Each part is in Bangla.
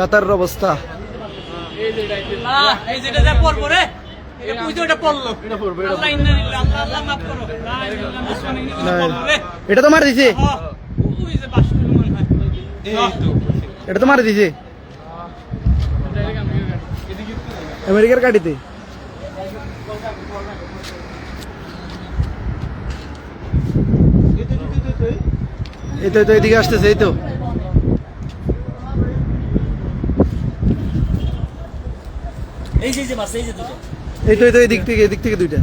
কাতারের অবস্থা। এটা তো মারে দিছে। এটা তো মারে দিছে। আমেরিকার গাড়িতে এই তো এই তো এদিকে আসতেছে এই তো। এই যে এই যে এই যে দুটো। এই তো এই তো এদিক থেকে এদিক থেকে দুইটা।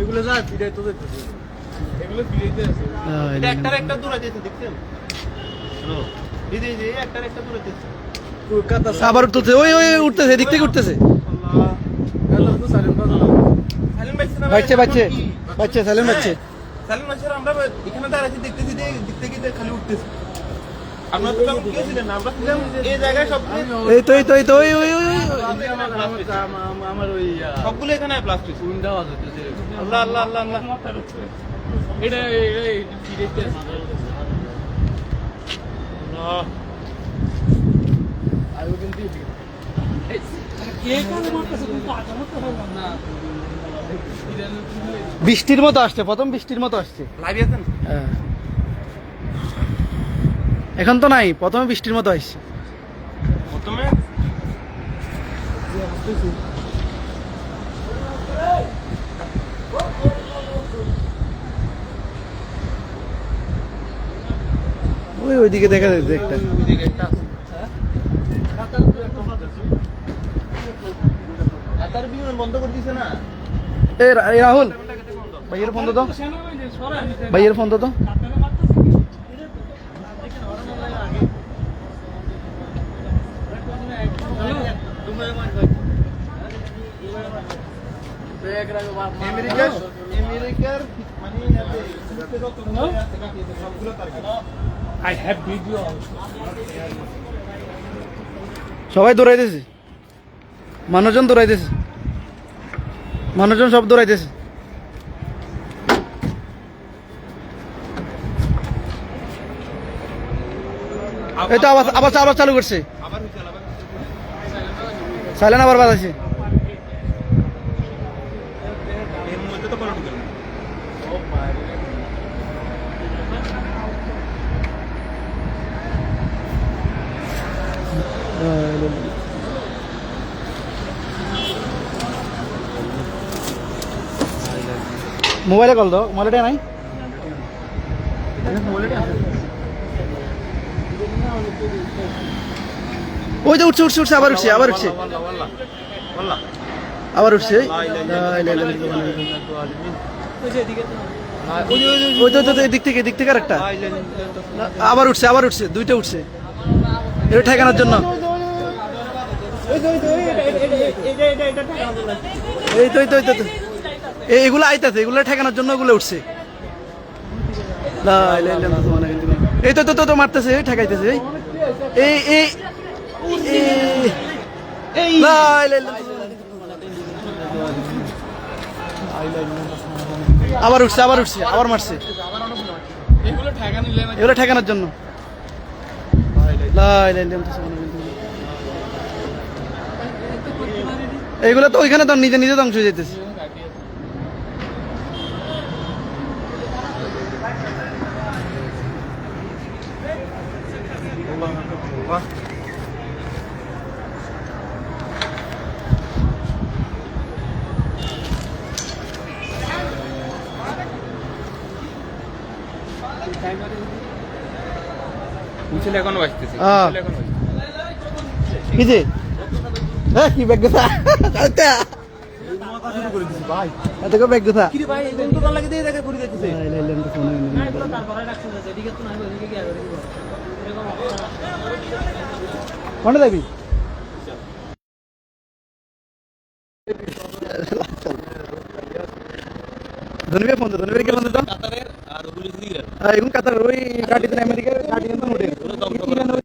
এগুলো যা ফিরাই তো এগুলো ফিরাইতে আছে। এটা একটার একটা দূরে যেতে দেখছেন এই যে এই একটার একটা দূরে যেতে আবার উঠতেছে ওই ওই উঠতেছে এদিক থেকে উঠতেছে। বাচ্চা বাচ্চা বাচ্চা সালেম বাচ্চা ভাই স্যার আমরা এখানে দাঁড়াচ্ছি দেখতেছি যে দিক থেকে খালি উঠতেছে সবগুলো এখানে প্লাস্টিক আল্লাহ আল্লাহ আল্লাহ আল্লাহ এটা এটা ফিরেতে আছে আল্লাহ কে কোন মারতেছে কিন্তু আজমত তো না বৃষ্টির মতো আসছে প্রথম বৃষ্টির মতো আসছে। হ্যাঁ। এখন তো নাই প্রথমে বৃষ্টির মতো আসছে। প্রথমে? ওই ওইদিকে দেখা যাচ্ছে একটা। বন্ধ করে দিছে না? এ রাহুল। ভাইয়ের ফোন তো। ভাইয়ের ফোন তো। আমেরিকার আমেরিকার মানে আই হ্যাভ ভিডিও সবাই দৌড়াইতেছে। মানুষজন দৌড়াইতেছে। মানুষজন সব দৌড়াইতেছে। এই তো আবার আবার আবার চালু করছে। সাইলেন আবার বাজাইছে। এর মধ্যে তো কোনো ঢুকে না মোবাইলে কল দাও মোবাইলটা নাই? ওই তো উঠছে উঠছে উঠছে আবার উঠছে আবার উঠছে। আবার উঠছে যে যে এদিক থেকে এদিক থেকে আরেকটা। আবার উঠছে আবার উঠছে দুইটা উঠছে। এটা ঠেকানোর জন্য। এই তো এই তো এই তো, এগুলো আইতাছে, এগুলো ঠেকানোর জন্য এগুলো উঠছে। এই তো তো তো মারতেছে ঠেকাইতেছে, এই এই। আবার উঠছে আবার উঠছে, আবার মারছে এগুলো ঠেকানোর জন্য লা ইলাহা ইল্লাল্লাহ সুবহানাহু ওয়া তাআলা। এগুলো তো ওইখানে তো নিজে নিজে ধ্বংস হয়ে যেতেছে বাহ মিছিল এখনও বাজতেছে। কি যে? হ্যাঁ কি ব্যাগ আচ্ছা। এত ব্যাগ ভাই এই দিয়ে দেখে পড়ে যাইতেছে। লা ইলাহা ইল্লাল্লাহ সুবহানাহু ওয়া তাআলা। তারপরে রাখছে যে এদিকে তো নাই ওদিকে কি আগে এরকম কোনটা যাবি ধনবে ফোন দে ধনবে কে ফোন দে তো কাতারের আর পুলিশ দিয়ে এখন কাতার ওই গাড়িতে আমেরিকার ইরান ওই